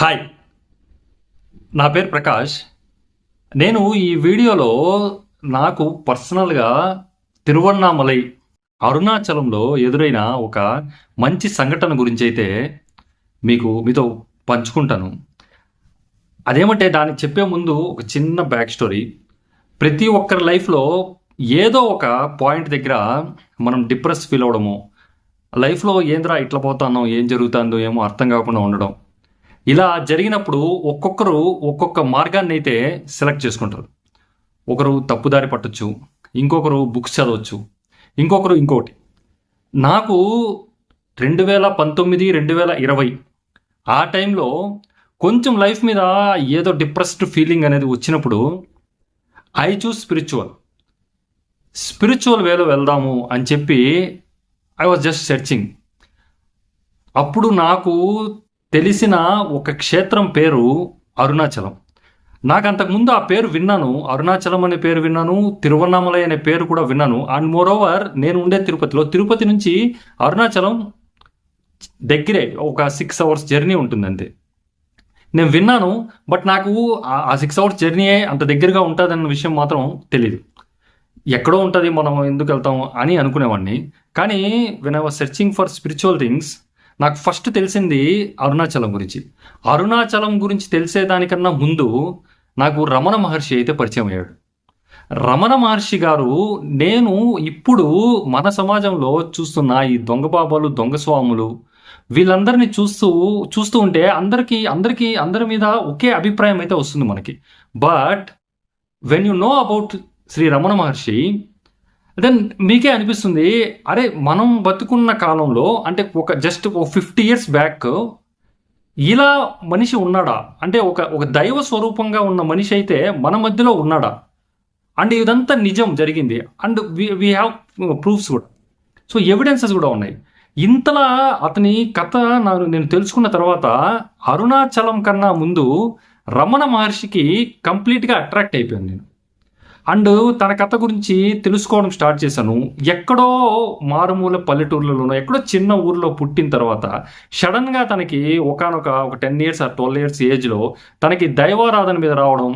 Hi. నా పేరు ప్రకాష్. నేను ఈ వీడియోలో నాకు పర్సనల్గా తిరువన్నామలై అరుణాచలంలో ఎదురైన ఒక మంచి సంఘటన గురించి అయితే మీకు మీతో పంచుకుంటాను. అదేమంటే దానికి చెప్పే ముందు ఒక చిన్న బ్యాక్ స్టోరీ. ప్రతి ఒక్కరి లైఫ్లో ఏదో ఒక పాయింట్ దగ్గర మనం డిప్రెస్ ఫీల్ అవడము లైఫ్లో ఏంద్రా ఇట్లా పోతానో ఏం జరుగుతుందో ఏమో అర్థం కాకుండా ఉండడం ఇలా జరిగినప్పుడు ఒక్కొక్కరు ఒక్కొక్క మార్గాన్ని అయితే సెలెక్ట్ చేసుకుంటారు. ఒకరు తప్పుదారి పట్టొచ్చు ఇంకొకరు బుక్స్ చదవచ్చు ఇంకొకరు ఇంకొకటి. నాకు రెండు వేల పంతొమ్మిది రెండు వేల ఇరవై ఆ టైంలో కొంచెం లైఫ్ మీద ఏదో డిప్రెస్డ్ ఫీలింగ్ అనేది వచ్చినప్పుడు ఐ చూస్ స్పిరిచువల్. స్పిరిచువల్ వేలో వెళ్దాము అని చెప్పి ఐ వాజ్ జస్ట్ సెర్చింగ్. అప్పుడు నాకు తెలిసిన ఒక క్షేత్రం పేరు అరుణాచలం. నాకు అంతకుముందు ఆ పేరు విన్నాను. అరుణాచలం అనే పేరు విన్నాను. తిరువన్నామలై అనే పేరు కూడా విన్నాను. అండ్ మోర్ ఓవర్ నేను ఉండే తిరుపతిలో తిరుపతి నుంచి అరుణాచలం దగ్గరే ఒక సిక్స్ అవర్స్ జర్నీ ఉంటుందండి నేను విన్నాను బట్ నాకు ఆ- ఆ సిక్స్ అవర్స్ జర్నీ అంత దగ్గరగా ఉంటుందన్న విషయం మాత్రం తెలియదు ఎక్కడో ఉంటుంది మనం ఎందుకు వెళ్తాం అని అనుకునేవాడిని. కానీ when I was searching for spiritual things నాకు ఫస్ట్ తెలిసింది అరుణాచలం గురించి. అరుణాచలం గురించి తెలిసేదానికన్నా ముందు నాకు రమణ మహర్షి అయితే పరిచయం అయ్యాడు. రమణ మహర్షి గారు నేను ఇప్పుడు మన సమాజంలో చూస్తున్న ఈ దొంగ బాబాలు దొంగ స్వాములు వీళ్ళందరినీ చూస్తూ చూస్తూ ఉంటే అందరికీ అందరికీ అందరి మీద ఒకే అభిప్రాయం అయితే వస్తుంది మనకి. But when you know about Shri Ramana Maharshi then మీకే అనిపిస్తుంది అరే మనం బతుకున్న కాలంలో అంటే ఒక జస్ట్ ఒక ఫిఫ్టీ ఇయర్స్ బ్యాక్ ఇలా మనిషి ఉన్నాడా? అంటే ఒక ఒక దైవ స్వరూపంగా ఉన్న మనిషి అయితే మన మధ్యలో ఉన్నాడా? అండ్ ఇదంతా నిజం జరిగింది. అండ్ వీ హ్యావ్ ప్రూఫ్స్ కూడా. సో ఎవిడెన్సెస్ కూడా ఉన్నాయి. ఇంతలా అతని కథ నాకు నేను తెలుసుకున్న తర్వాత అరుణాచలం కన్నా ముందు రమణ మహర్షికి కంప్లీట్గా అట్రాక్ట్ అయిపోయాను నేను. అండ్ తన కథ గురించి తెలుసుకోవడం స్టార్ట్ చేశాను. ఎక్కడో మారుమూల పల్లెటూర్లలోనో ఎక్కడో చిన్న ఊర్లో పుట్టిన తర్వాత సడన్గా తనకి ఒకనొక ఒక ten years or twelve years ఏజ్లో తనకి దైవారాధన మీద రావడం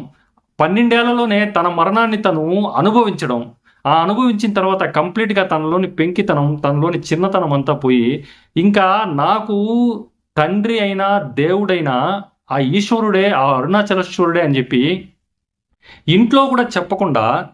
పన్నెండేళ్ళలోనే తన మరణాన్ని తను అనుభవించడం ఆ అనుభవించిన తర్వాత కంప్లీట్గా తనలోని పెంకితనం తనలోని చిన్నతనం అంతా పోయి ఇంకా నాకు తండ్రి అయినా దేవుడైనా ఆ ఈశ్వరుడే ఆ అరుణాచలేశ్వరుడే అని చెప్పి ఇంట్లో కూడా చెప్పకుండా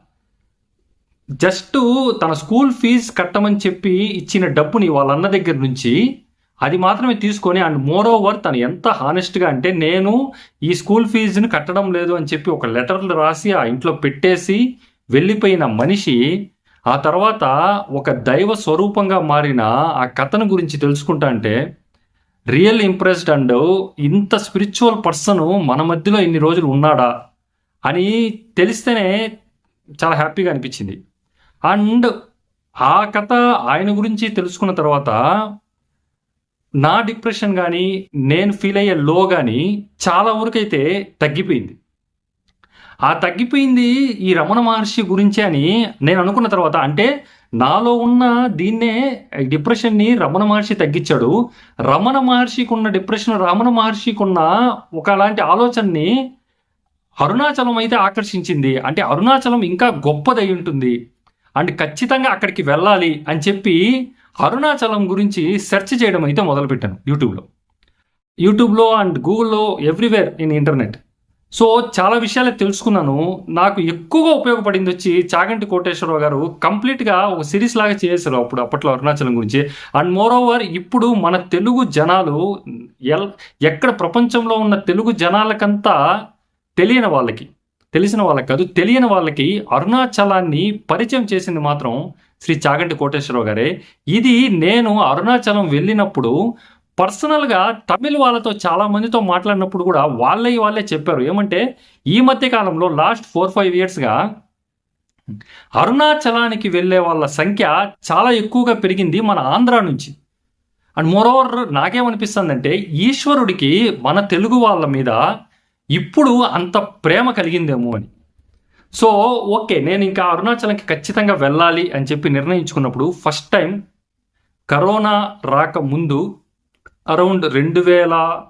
జస్ట్ తన స్కూల్ ఫీజు కట్టమని చెప్పి ఇచ్చిన డబ్బుని వాళ్ళ అన్న దగ్గర నుంచి అది మాత్రమే తీసుకొని అండ్ మోర్ ఓవర్ తను ఎంత హానెస్ట్గా అంటే నేను ఈ స్కూల్ ఫీజుని కట్టడం లేదు అని చెప్పి ఒక లెటర్లు రాసి ఆ ఇంట్లో పెట్టేసి వెళ్ళిపోయిన మనిషి ఆ తర్వాత ఒక దైవ స్వరూపంగా మారిన ఆ కథను గురించి తెలుసుకుంటా అంటే రియల్ ఇంప్రెస్డ్ అండ్ ఇంత స్పిరిచువల్ పర్సన్ మన మధ్యలో ఇన్ని రోజులు ఉన్నాడా? అని తెలిస్తేనే చాలా హ్యాపీగా అనిపించింది. అండ్ ఆ కథ ఆయన గురించి తెలుసుకున్న తర్వాత నా డిప్రెషన్ కానీ నేను ఫీల్ అయ్యే లో కానీ చాలా వరకైతే తగ్గిపోయింది. ఆ తగ్గిపోయింది ఈ రమణ మహర్షి గురించి అని నేను అనుకున్న తర్వాత అంటే నాలో ఉన్న దీన్నే డిప్రెషన్ని రమణ మహర్షి తగ్గించాడు. రమణ మహర్షికి ఉన్న డిప్రెషన్ రమణ మహర్షికి ఉన్న ఒకలాంటి ఆలోచనని అరుణాచలం అయితే ఆకర్షించింది. అంటే అరుణాచలం ఇంకా గొప్పదై ఉంటుంది. అండ్ ఖచ్చితంగా అక్కడికి వెళ్ళాలి అని చెప్పి అరుణాచలం గురించి సెర్చ్ చేయడం అయితే మొదలుపెట్టాను యూట్యూబ్లో. యూట్యూబ్లో అండ్ గూగుల్లో ఎవ్రీవేర్ ఇన్ ఇంటర్నెట్. సో చాలా విషయాలు తెలుసుకున్నాను. నాకు ఎక్కువగా ఉపయోగపడింది వచ్చి చాగంటి కోటేశ్వరరావు గారు కంప్లీట్గా ఒక సిరీస్ లాగా చేశారు అప్పుడు అప్పట్లో అరుణాచలం గురించి. అండ్ మోర్ ఓవర్ ఇప్పుడు మన తెలుగు జనాలు ఎల్ ఎక్కడ ప్రపంచంలో ఉన్న తెలుగు జనాలకంతా తెలియని వాళ్ళకి తెలిసిన వాళ్ళకి కాదు తెలియని వాళ్ళకి అరుణాచలాన్ని పరిచయం చేసింది మాత్రం శ్రీ చాగంటి కోటేశ్వరరావు గారే. ఇది నేను అరుణాచలం వెళ్ళినప్పుడు పర్సనల్గా తమిళ వాళ్ళతో చాలా మందితో మాట్లాడినప్పుడు కూడా వాళ్ళే వాళ్ళే చెప్పారు. ఏమంటే ఈ మధ్య కాలంలో లాస్ట్ ఫోర్ ఫైవ్ ఇయర్స్గా అరుణాచలానికి వెళ్ళే వాళ్ళ సంఖ్య చాలా ఎక్కువగా పెరిగింది మన ఆంధ్ర నుంచి. అండ్ మోరోవర్ నాకేమనిపిస్తుందంటే ఈశ్వరుడికి మన తెలుగు వాళ్ళ మీద ఇప్పుడు అంత ప్రేమ కలిగిందేమో అని. సో ఓకే నేను ఇంకా అరుణాచలంకి ఖచ్చితంగా వెళ్ళాలి అని చెప్పి నిర్ణయించుకున్నప్పుడు ఫస్ట్ టైం కరోనా రాకముందు అరౌండ్ రెండు వేల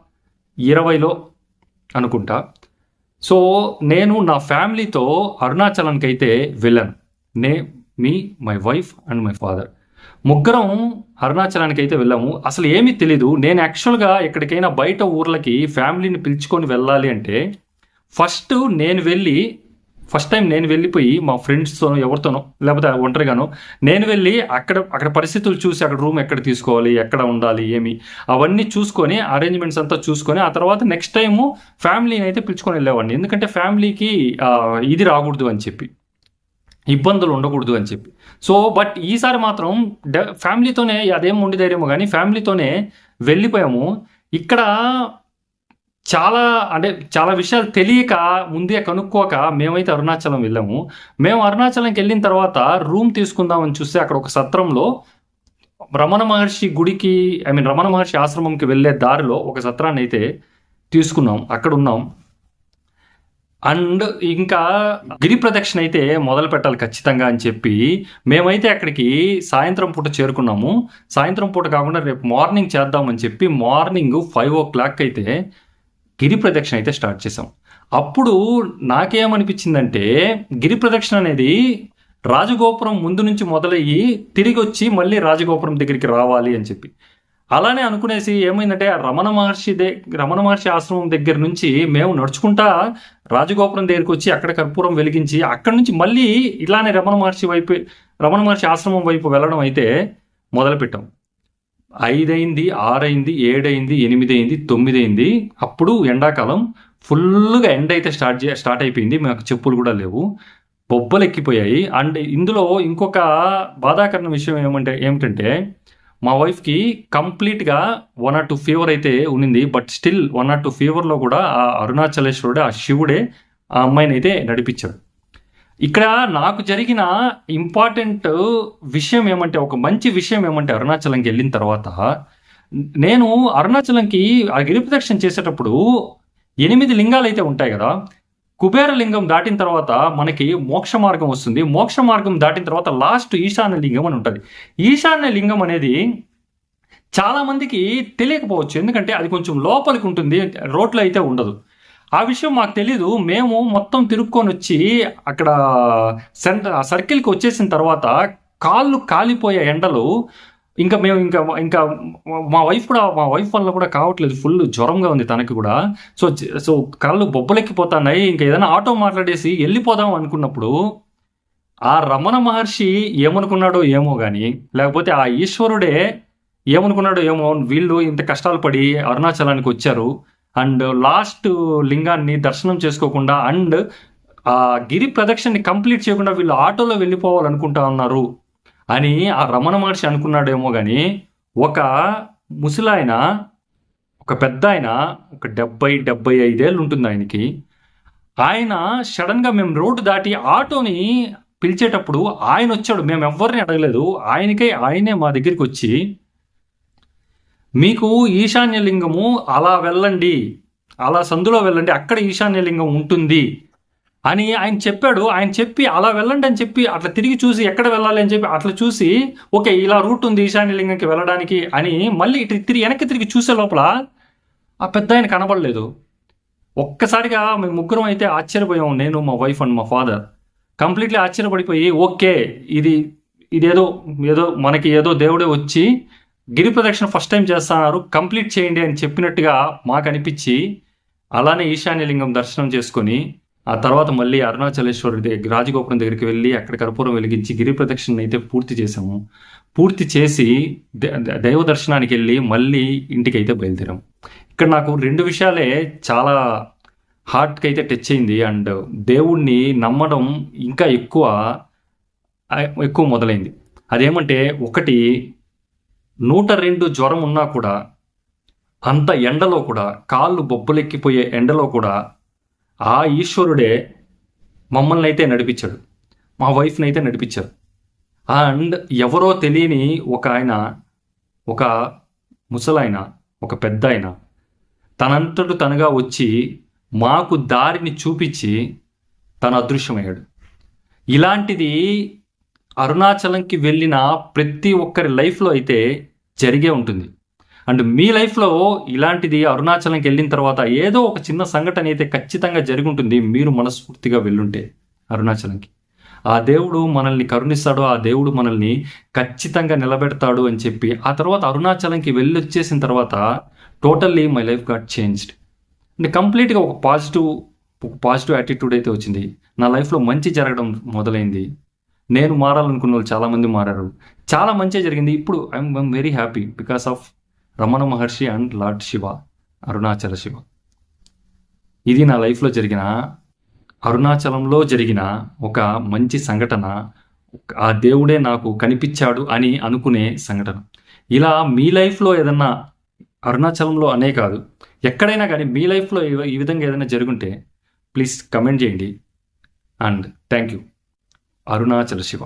ఇరవైలో అనుకుంటా. సో నేను నా ఫ్యామిలీతో అరుణాచలానికి అయితే వెళ్ళాను. నే me my wife and my father. ముగ్గురం అరుణాచలానికి అయితే వెళ్ళాము. అసలు ఏమీ తెలీదు. నేను యాక్చువల్గా ఎక్కడికైనా బయట ఊర్లకి ఫ్యామిలీని పిలుచుకొని వెళ్ళాలి అంటే ఫస్ట్ నేను వెళ్ళి ఫస్ట్ టైం నేను వెళ్ళిపోయి మా ఫ్రెండ్స్తో ఎవరితోనో లేకపోతే ఒంటరిగానో నేను వెళ్ళి అక్కడ అక్కడ పరిస్థితులు చూసి అక్కడ రూమ్ ఎక్కడ తీసుకోవాలి ఎక్కడ ఉండాలి ఏమి అవన్నీ చూసుకొని అరేంజ్మెంట్స్ అంతా చూసుకొని ఆ తర్వాత నెక్స్ట్ టైము ఫ్యామిలీని అయితే పిలుచుకొని వెళ్ళేవాడిని. ఎందుకంటే ఫ్యామిలీకి ఇది రాకూడదు అని చెప్పి. ఇబ్బందులు ఉండకూడదు అని చెప్పి. సో బట్ ఈసారి మాత్రం డ- ఫ్యామిలీతోనే అదేం ఉండి ధైర్యమో కానీ ఫ్యామిలీతోనే వెళ్ళిపోయాము. ఇక్కడ చాలా అంటే చాలా విషయాలు తెలియక ముందే కనుక్కోక మేమైతే అరుణాచలం వెళ్ళాము. మేము అరుణాచలంకి వెళ్ళిన తర్వాత రూమ్ తీసుకుందామని చూస్తే అక్కడ ఒక సత్రంలో రమణ మహర్షి గుడికి ఐ మీన్ రమణ మహర్షి ఆశ్రమంకి వెళ్ళే దారిలో ఒక సత్రాన్ని అయితే తీసుకున్నాం. అక్కడ ఉన్నాం అండ్ ఇంకా గిరి ప్రదక్షిణ అయితే మొదలు పెట్టాలి ఖచ్చితంగా అని చెప్పి మేమైతే అక్కడికి సాయంత్రం పూట చేరుకున్నాము. సాయంత్రం పూట కాకుండా రేపు మార్నింగ్ చేద్దామని చెప్పి మార్నింగ్ ఫైవ్ ఓ క్లాక్ అయితే గిరి ప్రదక్షిణ అయితే స్టార్ట్ చేసాం అప్పుడు నాకేమనిపించిందంటే గిరి ప్రదక్షిణ అనేది రాజగోపురం ముందు నుంచి మొదలయ్యి తిరిగి వచ్చి మళ్ళీ రాజగోపురం దగ్గరికి రావాలి అని చెప్పి. అలానే అనుకునేసి ఏమైందంటే రమణ మహర్షి దే రమణ మహర్షి ఆశ్రమం దగ్గర నుంచి మేము నడుచుకుంటా రాజగోపురం దగ్గరికి వచ్చి అక్కడ కర్పూరం వెలిగించి అక్కడ నుంచి మళ్ళీ ఇలానే రమణ మహర్షి వైపు రమణ మహర్షి ఆశ్రమం వైపు వెళ్ళడం అయితే మొదలుపెట్టాం. ఐదైంది ఆరైంది ఏడైంది ఎనిమిది అయింది తొమ్మిది అయింది అప్పుడు ఎండాకాలం ఫుల్గా ఎండ అయితే స్టార్ట్ స్టార్ట్ అయిపోయింది మాకు చెప్పులు కూడా లేవు. బొబ్బలు ఎక్కిపోయాయి అండ్ ఇందులో ఇంకొక బాధాకరణ విషయం ఏమంటే ఏమిటంటే మా వైఫ్కి కంప్లీట్గా వన్ ఆర్ టూ ఫీవర్ అయితే ఉన్నింది but still one or two ఫీవర్లో కూడా ఆ అరుణాచలేశ్వరుడే ఆ శివుడే ఆ అమ్మాయిని అయితే నడిపించాడు. ఇక్కడ నాకు జరిగిన ఇంపార్టెంట్ విషయం ఏమంటే ఒక మంచి విషయం ఏమంటే అరుణాచలంకి వెళ్ళిన తర్వాత నేను అరుణాచలంకి ఆ గిరి ప్రదక్షిణ చేసేటప్పుడు ఎనిమిది లింగాలు అయితే ఉంటాయి కదా కుబేరలింగం దాటిన తర్వాత మనకి మోక్ష మార్గం వస్తుంది. మోక్ష మార్గం దాటిన తర్వాత లాస్ట్ ఈశాన్య లింగం అని ఉంటుంది. ఈశాన్య లింగం అనేది చాలా మందికి తెలియకపోవచ్చు. ఎందుకంటే అది కొంచెం లోపలికి ఉంటుంది. రోడ్లో అయితే ఉండదు. ఆ విషయం మాకు తెలీదు. మేము మొత్తం తిరుక్కొని వచ్చి అక్కడ సెంటర్ ఆ సర్కిల్కి వచ్చేసిన తర్వాత కాళ్ళు కాలిపోయే ఎండలు ఇంకా మేము ఇంకా ఇంకా మా వైఫ్ కూడా మా వైఫ్ వల్ల కూడా కావట్లేదు. ఫుల్ జ్వరంగా ఉంది తనకి కూడా. సో సో కళ్ళు బొబ్బలెక్కిపోతున్నాయి. ఇంకా ఏదైనా ఆటో మాట్లాడేసి వెళ్ళిపోదాం అనుకున్నప్పుడు ఆ రమణ మహర్షి ఏమనుకున్నాడో ఏమో కానీ లేకపోతే ఆ ఈశ్వరుడే ఏమనుకున్నాడో ఏమో వీళ్ళు ఇంత కష్టాలు పడి అరుణాచలానికి వచ్చారు. అండ్ లాస్ట్ లింగాన్ని దర్శనం చేసుకోకుండా అండ్ ఆ గిరి ప్రదక్షిణని కంప్లీట్ చేయకుండా వీళ్ళు ఆటోలో వెళ్ళిపోవాలనుకుంటా ఉన్నారు. అని ఆ రమణ మహర్షి అనుకున్నాడేమో కానీ ఒక ముసలాయన ఒక పెద్ద ఆయన ఒక డెబ్బై డెబ్బై ఐదేళ్ళు ఉంటుంది ఆయనకి. ఆయన సడన్గా మేము రోడ్డు దాటి ఆటోని పిలిచేటప్పుడు ఆయన వచ్చాడు. మేము ఎవరిని అడగలేదు. ఆయనకే ఆయనే మా దగ్గరికి వచ్చి మీకు ఈశాన్య లింగము అలా వెళ్ళండి. అలా సందులో వెళ్ళండి. అక్కడ ఈశాన్య లింగం ఉంటుంది. అని ఆయన చెప్పాడు. ఆయన చెప్పి అలా వెళ్ళండి అని చెప్పి అట్లా తిరిగి చూసి ఎక్కడ వెళ్ళాలి అని చెప్పి అట్లా చూసి ఓకే ఇలా రూట్ ఉంది ఈశాన్య లింగంకి వెళ్ళడానికి అని మళ్ళీ ఇటు తిరిగి వెనక్కి తిరిగి చూసే లోపల ఆ పెద్ద ఆయన కనబడలేదు. ఒక్కసారిగా మేము ముగ్గురం అయితే ఆశ్చర్యపోయాం నేను మా వైఫ్ అండ్ మా ఫాదర్ కంప్లీట్లీ ఆశ్చర్యపడిపోయి ఓకే ఇది ఇదేదో ఏదో మనకి ఏదో దేవుడే వచ్చి గిరి ప్రదక్షిణ ఫస్ట్ టైం చేస్తున్నారు కంప్లీట్ చేయండి అని చెప్పినట్టుగా మాకు అనిపించి అలానే ఈశాన్యలింగం దర్శనం చేసుకొని ఆ తర్వాత మళ్ళీ అరుణాచలేశ్వరుడి దగ్గర రాజగోపురం దగ్గరికి వెళ్ళి అక్కడ కర్పూరం వెలిగించి గిరి ప్రదక్షిణ అయితే పూర్తి చేసాము పూర్తి చేసి దైవ దర్శనానికి వెళ్ళి మళ్ళీ ఇంటికి అయితే బయలుదేరాం. ఇక్కడ నాకు రెండు విషయాలే చాలా హార్ట్కి అయితే టచ్ అయింది. అండ్ దేవుణ్ణి నమ్మడం ఇంకా ఎక్కువ ఎక్కువ మొదలైంది. అదేమంటే ఒకటి నూట రెండు జ్వరం ఉన్నా కూడా అంత ఎండలో కూడా కాళ్ళు బొబ్బలెక్కిపోయే ఎండలో కూడా ఆ ఈశ్వరుడే మమ్మల్ని అయితే నడిపించాడు. మా వైఫ్ని అయితే నడిపించారు అండ్ ఎవరో తెలియని ఒక ఆయన ఒక ముసలాయన ఒక పెద్ద ఆయన తనంతటు తనగా వచ్చి మాకు దారిని చూపించి తన అదృశ్యమయ్యాడు. ఇలాంటిది అరుణాచలంకి వెళ్ళిన ప్రతి ఒక్కరి లైఫ్లో అయితే జరిగే ఉంటుంది. అండ్ మీ లైఫ్లో ఇలాంటిది అరుణాచలంకి వెళ్ళిన తర్వాత ఏదో ఒక చిన్న సంఘటన అయితే ఖచ్చితంగా జరుగుంటుంది ఉంటుంది మీరు మనస్ఫూర్తిగా వెళ్ళుంటే అరుణాచలంకి. ఆ దేవుడు మనల్ని కరుణిస్తాడు ఆ దేవుడు మనల్ని ఖచ్చితంగా నిలబెడతాడు అని చెప్పి ఆ తర్వాత అరుణాచలంకి వెళ్ళి వచ్చేసిన తర్వాత totally my life got changed. అంటే కంప్లీట్గా ఒక పాజిటివ్ ఒక పాజిటివ్ యాటిట్యూడ్ అయితే వచ్చింది. నా లైఫ్లో మంచి జరగడం మొదలైంది. నేను మారాలనుకున్న వాళ్ళు చాలామంది మారారు. చాలా మంచి జరిగింది. ఇప్పుడు I'm I'm very happy because of Ramana Maharshi and lord Shiva Arunachala Shiva. ఇది నా లైఫ్లో జరిగిన అరుణాచలంలో జరిగిన ఒక మంచి సంఘటన ఆ దేవుడే నాకు కనిపించాడు అని అనుకునే సంఘటన. ఇలా మీ లైఫ్లో ఏదన్నా అరుణాచలంలో అనే కాదు ఎక్కడైనా కానీ మీ లైఫ్లో ఈ- విధంగా ఏదైనా జరుగుంటే ప్లీజ్ కమెంట్ చేయండి. And thank you. Arunachala Shiva.